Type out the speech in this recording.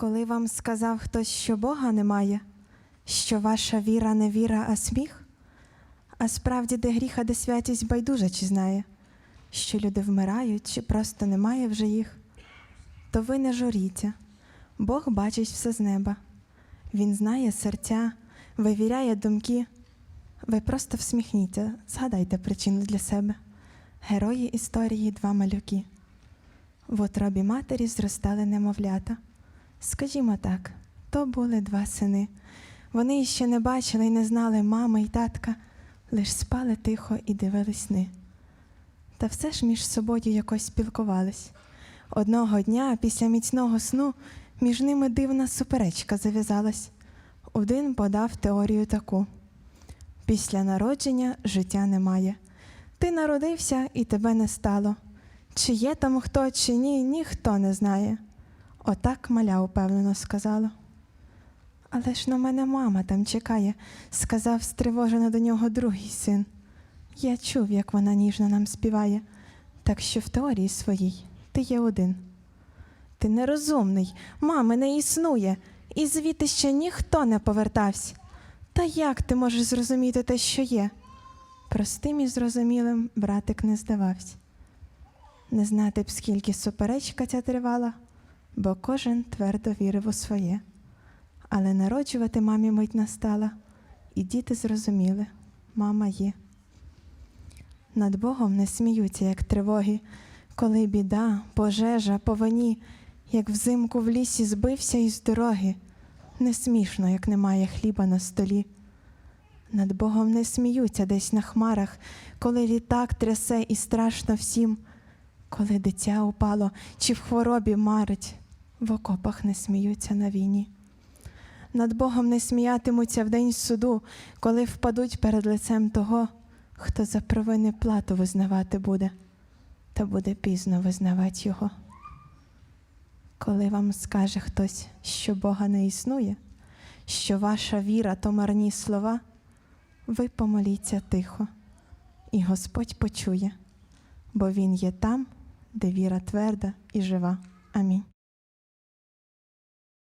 Коли вам сказав хтось, що Бога немає, що ваша віра не віра, а сміх, а справді, де гріх, а де святість байдуже чи знає, що люди вмирають, чи просто немає вже їх, то ви не журіться, Бог бачить все з неба. Він знає серця, вивіряє думки. Ви просто всміхніться, згадайте причину для себе. Герої історії два малюки. В утробі матері зростали немовлята. Скажімо так, то були два сини. Вони іще не бачили і не знали мами й татка, лиш спали тихо і дивились сни. Та все ж між собою якось спілкувались. Одного дня, після міцного сну, між ними дивна суперечка зав'язалась. Один подав теорію таку: після народження життя немає. Ти народився і тебе не стало. Чи є там хто, чи ні, ніхто не знає. Отак маля упевнено сказала. Але ж на мене мама там чекає, сказав стривожено до нього другий син. Я чув, як вона ніжно нам співає, так що в теорії своїй ти є один. Ти нерозумний, мами не існує, і звідти ще ніхто не повертався. Та як ти можеш зрозуміти те, що є? Простим і зрозумілим братик не здавався. Не знати б, скільки суперечка ця тривала, бо кожен твердо вірив у своє. Але народжувати мамі мить настала, і діти зрозуміли, мама є. Над Богом не сміються, як тривоги, коли біда, пожежа, повені, як взимку в лісі збився із дороги. Не смішно, як немає хліба на столі. Над Богом не сміються десь на хмарах, коли літак трясе і страшно всім, коли дитя упало чи в хворобі марить, в окопах не сміються на війні. Над Богом не сміятимуться в день суду, коли впадуть перед лицем того, хто за провини плату визнавати буде, та буде пізно визнавати його. Коли вам скаже хтось, що Бога не існує, що ваша віра то марні слова, ви помоліться тихо, і Господь почує, бо Він є там, де віра тверда і жива. Амінь.